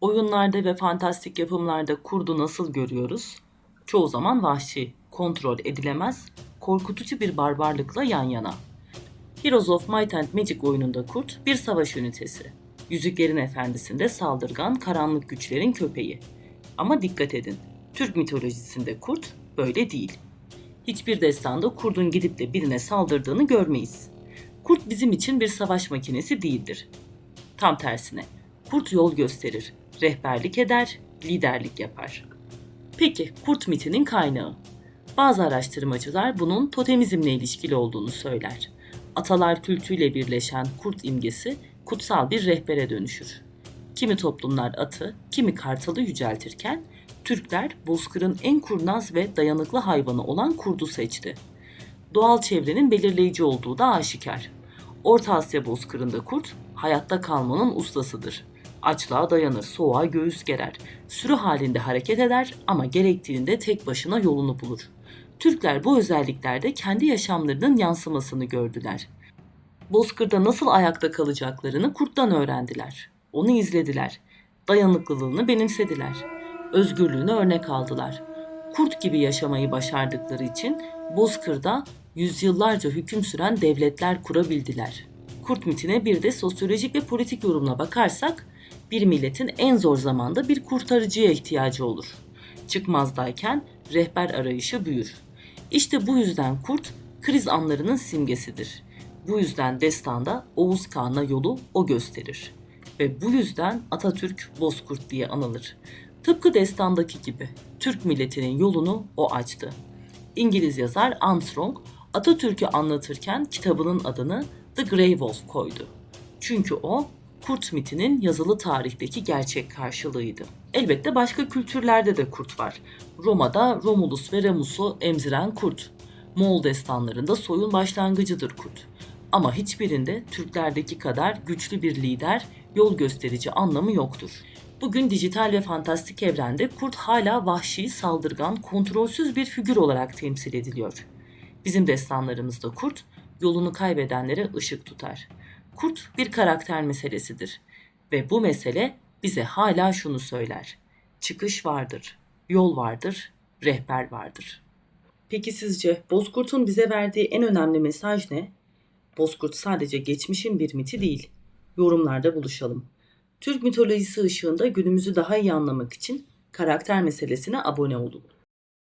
Oyunlarda ve fantastik yapımlarda kurdu nasıl görüyoruz? Çoğu zaman vahşi, kontrol edilemez, korkutucu bir barbarlıkla yan yana. Heroes of Might and Magic oyununda kurt bir savaş ünitesi. Yüzüklerin Efendisi'nde saldırgan karanlık güçlerin köpeği. Ama dikkat edin, Türk mitolojisinde kurt böyle değil. Hiçbir destanda kurdun gidip de birine saldırdığını görmeyiz. Kurt bizim için bir savaş makinesi değildir. Tam tersine, kurt yol gösterir, rehberlik eder, liderlik yapar. Peki, kurt mitinin kaynağı? Bazı araştırmacılar bunun totemizmle ilişkili olduğunu söyler. Atalar kültüyle birleşen kurt imgesi kutsal bir rehbere dönüşür. Kimi toplumlar atı, kimi kartalı yüceltirken Türkler bozkırın en kurnaz ve dayanıklı hayvanı olan kurdu seçti. Doğal çevrenin belirleyici olduğu da aşikar. Orta Asya bozkırında kurt hayatta kalmanın ustasıdır. Açlığa dayanır, soğuğa göğüs gerer. Sürü halinde hareket eder ama gerektiğinde tek başına yolunu bulur. Türkler bu özelliklerde kendi yaşamlarının yansımasını gördüler. Bozkır'da nasıl ayakta kalacaklarını kurttan öğrendiler. Onu izlediler. Dayanıklılığını benimsediler. Özgürlüğünü örnek aldılar. Kurt gibi yaşamayı başardıkları için Bozkır'da yüzyıllarca hüküm süren devletler kurabildiler. Kurt mitine bir de sosyolojik ve politik yorumla bakarsak bir milletin en zor zamanda bir kurtarıcıya ihtiyacı olur. Çıkmazdayken rehber arayışı büyür. İşte bu yüzden kurt kriz anlarının simgesidir. Bu yüzden destanda Oğuz Kağan'a yolu o gösterir. Ve bu yüzden Atatürk Bozkurt diye anılır. Tıpkı destandaki gibi Türk milletinin yolunu o açtı. İngiliz yazar Armstrong Atatürk'ü anlatırken kitabının adını The Grey Wolf koydu. Çünkü o kurt mitinin yazılı tarihteki gerçek karşılığıydı. Elbette başka kültürlerde de kurt var. Roma'da Romulus ve Remus'u emziren kurt. Moğol destanlarında soyun başlangıcıdır kurt. Ama hiçbirinde Türklerdeki kadar güçlü bir lider, yol gösterici anlamı yoktur. Bugün dijital ve fantastik evrende kurt hala vahşi, saldırgan, kontrolsüz bir figür olarak temsil ediliyor. Bizim destanlarımızda kurt, yolunu kaybedenlere ışık tutar. Kurt bir karakter meselesidir ve bu mesele bize hala şunu söyler. Çıkış vardır, yol vardır, rehber vardır. Peki sizce Bozkurt'un bize verdiği en önemli mesaj ne? Bozkurt sadece geçmişin bir miti değil. Yorumlarda buluşalım. Türk mitolojisi ışığında günümüzü daha iyi anlamak için karakter meselesine abone olun.